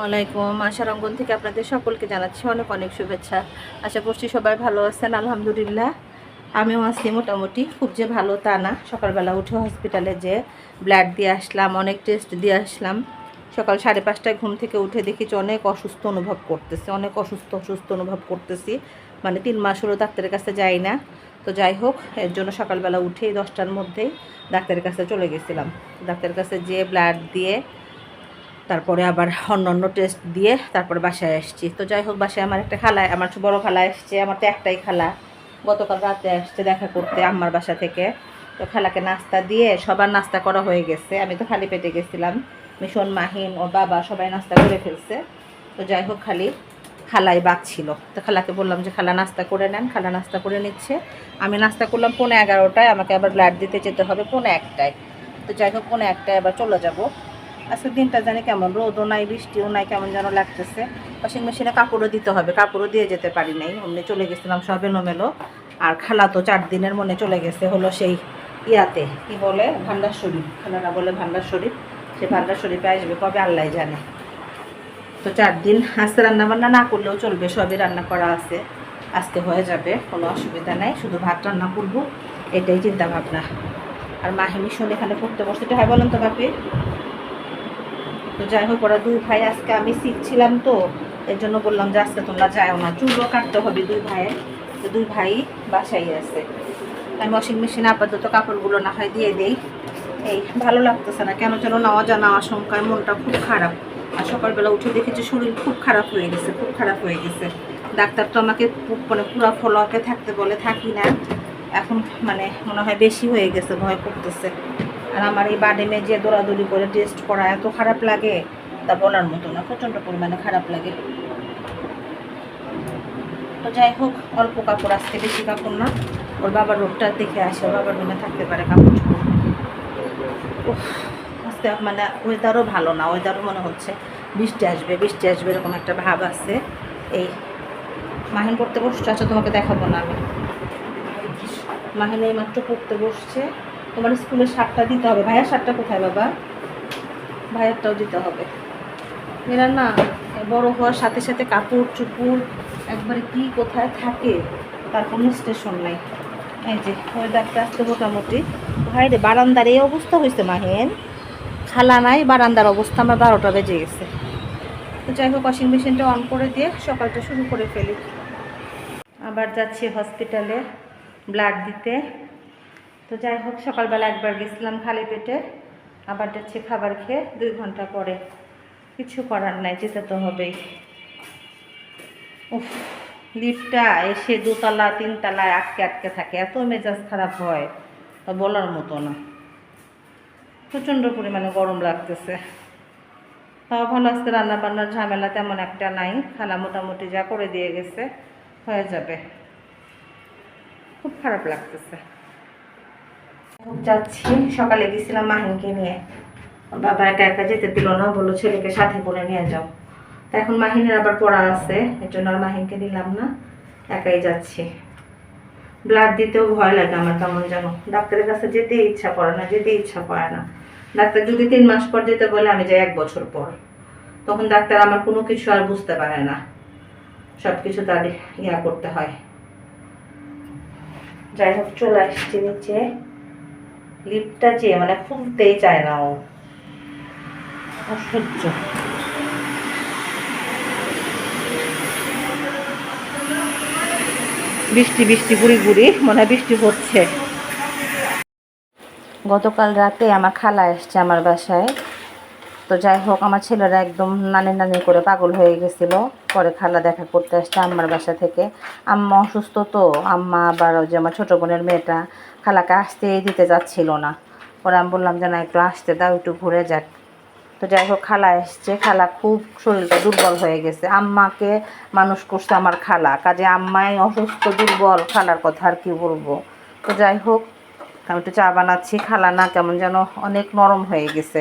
ওয়ালাইকুম আশা রঙ্গন থেকে আপনাদের সকলকে জানাচ্ছি অনেক অনেক শুভেচ্ছা। আশা করছি সবাই ভালো আছেন, আলহামদুলিল্লাহ। আমিও আছি মোটামুটি, খুব যে ভালো তা না। সকালবেলা উঠে হসপিটালে যে ব্লাড দিয়ে আসলাম, অনেক টেস্ট দিয়ে আসলাম। সকাল সাড়ে পাঁচটায় ঘুম থেকে উঠে দেখি যে অনেক অসুস্থ অনুভব করতেছি, অনেক অসুস্থ অসুস্থ অনুভব করতেছি। মানে তিন মাস হলো ডাক্তারের কাছে যাই না। তো যাই হোক, এর জন্য সকালবেলা উঠেই দশটার মধ্যেই ডাক্তারের কাছে চলে গেছিলাম। ডাক্তারের কাছে যেয়ে ব্লাড দিয়ে তারপরে আবার অন্য অন্য টেস্ট দিয়ে তারপরে বাসায় আসছি। তো যাই হোক বাসায় আমার একটা খালা, আমার বড় খালা এসছে আমার তো একটাই খালা। গতকাল রাতে আসছে দেখা করতে আমার বাসা থেকে। তো খালাকে নাস্তা দিয়ে সবার নাস্তা করা হয়ে গেছে। আমি তো খালি পেটে গেছিলাম। মিশন, মাহিন ও বাবা সবাই নাস্তা করে ফেলছে। তো যাই হোক খালি খালাই ছিল। তো খালাকে বললাম যে, খালা, নাস্তা করে নেন। খালা নাস্তা করে নিচ্ছে। আমি নাস্তা করলাম পৌনে এগারোটায়। আমাকে আবার ব্লাড দিতে যেতে হবে পৌনে একটায়। তো যাই হোক পৌনে একটায় আবার চলে যাব। আজকে দিনটা জানি কেমন? রোদও নাই, বৃষ্টিও নাই, কেমন যেন লাগতেছে। ওয়াশিং মেশিনে কাপড়ও দিতে হবে। কাপড়ও দিয়ে যেতে পারি নাই। অমনি চলে গেছিলাম সব এলোমেলো। আর খালা তো চার দিনের মনে চলে গেছে, হলো সেই ইয়াতে। কি বলে? ভান্ডার শরীফ। খালারা বলে ভান্ডার শরীফ। সে ভান্ডার শরীফে আসবে কবে? আল্লাহ জানে। তো চার দিন আজকে রান্না বান্না না করলেও চলবে, সবই রান্না করা আছে। আজকে হয়ে যাবে, কোনো অসুবিধা নাই। শুধু ভাত রান্না করব, এটাই চিন্তা ভাবনা আর মাহি মিশন এখানে পড়তে বসতে হয় বলেন তো বাপি? তো যাই হোক, ওরা দুই ভাই আজকে আমি শিখছিলাম তো, এর জন্য বললাম যে আজকে তোমরা যাও না। চুলও কাটতে হবে দুই ভাইয়ের। তো দুই ভাই বাসাই আছে। আমি ওয়াশিং মেশিনে আপাতত কাপড়গুলো না হয় দিয়ে দেই। এই, ভালো লাগতেছে না। কেন যেন নেওয়া জানা আশঙ্কায় মনটা খুব খারাপ। আর সকালবেলা উঠে দেখেছি শরীর খুব খারাপ হয়ে গেছে, খুব খারাপ হয়ে গেছে। ডাক্তার তো আমাকে মানে পুরা ফলোয়াপে থাকতে বলে, থাকি না। এখন মানে মনে হয় বেশি হয়ে গেছে, ভয় করতেছে। আর আমার এই বাডেমে যে দৌড়াদৌড়ি করে টেস্ট করা এত খারাপ লাগে, তা বলার মতো না, প্রচণ্ড পরিমাণে খারাপ লাগে। তো যাই হোক, অল্প কাপড় আজকে বেশি কাপড় না, ওর বাবার রোগটা দেখে আসে, ওর বাবার রুমে থাকতে পারে কাপড় আজকে মানে ওয়েদারও ভালো না ওয়েদারও মনে হচ্ছে বৃষ্টি আসবে বৃষ্টি আসবে এরকম একটা ভাব আছে। এই মাহিন পড়তে বসছে আচ্ছা তোমাকে দেখাবো না আমি। মাহিন এই মাত্র পড়তে বসছে। তোমার স্কুলের শার্টটা দিতে হবে। ভাইয়ার শার্টটা কোথায় বাবা? ভাইয়ারটাও দিতে হবে। এরা না বড় হওয়ার সাথে সাথে কাপড় চুপুর একবারে কি কোথায় থাকে তার কোনো স্টেশন নাই। এই যে ওয়েদারটা আসতে মোটামুটি। ভাই রে, বারান্দার এই অবস্থা হয়েছে মাহেন। খালা নাই, বারান্দার অবস্থা আমার বারোটা বেজে গেছে। তো যাই হোক ওয়াশিং মেশিনটা অন করে দিয়ে সকালটা শুরু করে ফেলি। আবার যাচ্ছি হসপিটালে ব্লাড দিতে। তো যাই হোক, সকালবেলা একবার গেছিলাম খালি পেটে। আবার যাচ্ছি খাবার খেয়ে দুই ঘণ্টা পরে। কিছু করার নাই, যেতে তো হবেই। উফ, লিফটটা এসে দোতলা, তিনতলায় আটকে আটকে থাকে, এত মেজাজ খারাপ হয়, তা বলার মতো না। প্রচণ্ড পরিমাণে গরম লাগতেছে। তাও ভালো আজকে রান্না বান্নার ঝামেলা তেমন একটা নাই। খালা মোটামুটি যা করে দিয়ে গেছে, হয়ে যাবে। খুব খারাপ লাগতেছে। যাচ্ছি। সকালে গেছিলাম মাহিনকে নিয়ে। বাবা একা একা যেতে দিল না ছেলেকে সাথে করে নিয়ে যাও। তা এখন মাহিনের আবার পড়া আছে এর জন্য আর মাহিনকে দিলাম না। একাই যাচ্ছি। ব্লাড দিতেও ভয় লাগে আমার কেমন যেন। ডাক্তারের কাছে যেতে ইচ্ছা করে না যেতে ইচ্ছা করে না। ডাক্তার যদি তিন মাস পর যেতে বলে, আমি যাই এক বছর পর। তখন ডাক্তার আমার কোনো কিছু আর বুঝতে পারে না। সব কিছু তার ইয়া করতে হয়। যাই হোক, চলে আসছি নিচে। লিফটটা যে মানে খুলতেই চায় না ও। অসহ্য। বৃষ্টি বৃষ্টি গুড়ি গুড়ি মনে বৃষ্টি হচ্ছে। গতকাল রাতে আমার খালা এসছে আমার বাসায়। তো যাই হোক, আমার ছেলেরা একদম নানি নানি করে পাগল হয়ে গেছিল। পরে খালা দেখা করতে আসছে আম্মার বাসা থেকে। আম্মা অসুস্থ তো, আম্মা আবার ওই যে আমার ছোটো বোনের মেয়েটা খালাকে আসতে দিতে যাচ্ছিল না। পরে আমি বললাম যে না, একটু আসতে দাও, একটু ঘুরে যাক। তো যাই হোক, খালা এসছে। খালা খুব শরীরটা দুর্বল হয়ে গেছে। আম্মাকে মানুষ করছে আমার খালা। কাজে আম্মাই অসুস্থ, দুর্বল, খালার কথা আর কি বলব। তো যাই হোক, আমি একটু চা বানাচ্ছি। খালা না, কেমন যেন অনেক নরম হয়ে গেছে।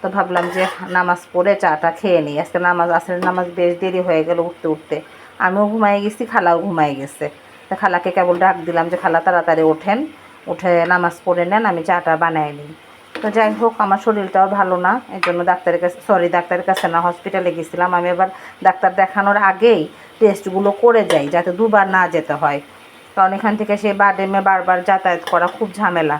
তো ভাবলাম যে নামাজ পড়ে চাটা খেয়ে নিই। আজকে নামাজ আসলে নামাজ বেশ দেরি হয়ে গেল উঠতে উঠতে। আমিও ঘুমাই গেছি, খালাও ঘুমাই গেছে। তো খালাকে কেবল ডাক দিলাম যে, খালা তাড়াতাড়ি ওঠেন। উঠে নামাজ পড়ে নেন, আমি চাটা বানাই নিই। তো যাই হোক, আমার শরীরটাও ভালো না এই জন্য ডাক্তারের কাছে সরি ডাক্তারের কাছে না হসপিটালে গেছিলাম। আমি এবার ডাক্তার দেখানোর আগেই টেস্টগুলো করে যাই, যাতে দুবার না যেতে হয়। কারণ এখান থেকে সে বাডেমে বারবার যাতায়াত করা খুব ঝামেলা।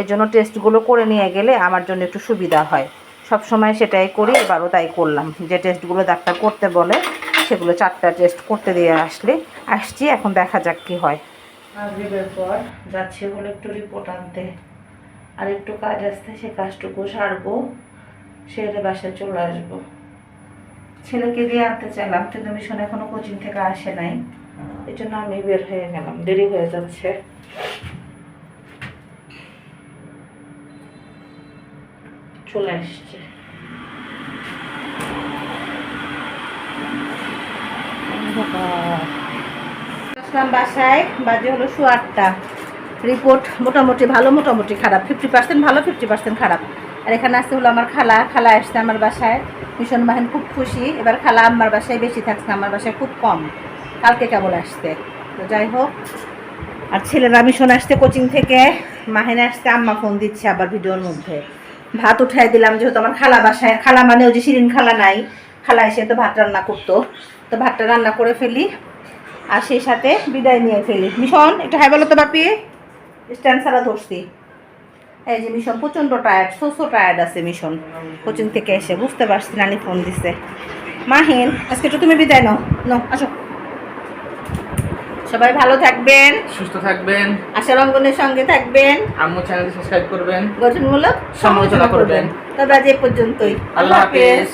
এর জন্য টেস্টগুলো করে নিয়ে গেলে আমার জন্য একটু সুবিধা হয়। সব সময় সেটাই করি, এবারও তাই করলাম। যে টেস্টগুলো ডাক্তার করতে বলে, সেগুলো চারটা টেস্ট করতে দিয়ে আসলে, আসছি, এখন দেখা যাক কি হয়। মাগরিবের পর যাচ্ছি হলো একটু রিপোর্ট আনতে। আর একটু কাজ আসতে সে কাজটুকু সারবো, সেরে বাসায় চলে আসব। ছেলেকে দিয়ে আনতে চাইলাম, কিন্তু মিশন এখনও কোচিং থেকে আসে নাই। এই জন্য আমি বের হয়ে গেলাম, দেরি হয়ে যাচ্ছে। চলে আসছে। আসলাম বাসায়, বাজে হলো শো আটটা। রিপোর্ট মোটামুটি ভালো, মোটামুটি খারাপ। ফিফটি পার্সেন্ট ভালো ফিফটি পার্সেন্ট খারাপ। আর এখানে আসতে হলো আমার খালা। খালা আসছে আমার বাসায়। মিশন বাহিন খুব খুশি। এবার খালা আমার বাসায় বেশি থাকছে, আমার বাসায় খুব কম। কালকে কেবল আসতে তো যাই হোক, আর ছেলেরা মিশন আসতে কোচিং থেকে। মাহিনে আসতে আম্মা ফোন দিচ্ছে আবার ভিডিওর মধ্যে। ভাত উঠাই দিলাম, যেহেতু আমার খালা বাসায়। খালা মানে ওই যে শিরিন খালা নাই। খালা এসে তো ভাত রান্না করতো। তো ভাতটা রান্না করে ফেলি। আর সেই সাথে বিদায় নিয়ে ফেলি। মিশন একটু হাই বলো তো বাপি। স্ট্যান্ড ছাড়া ধরছি। এই যে মিশন প্রচণ্ড টায়ার্ড সোসো টায়ার্ড আছে মিশন। কোচিং থেকে এসে বুঝতে পারছি নানি ফোন দিছে। মাহিন আজকে একটু তুমি বিদায় নাও। নাও আসো। সবাই ভালো থাকবেন। সুস্থ থাকবেন। আশা রঙ্গনের সঙ্গে থাকবেন। আম্মু চ্যানেল সাবস্ক্রাইব করবেন। গঠনমূলক সমালোচনা করবেন। তবে আজ এ পর্যন্তই। আল্লাহ হাফেজ।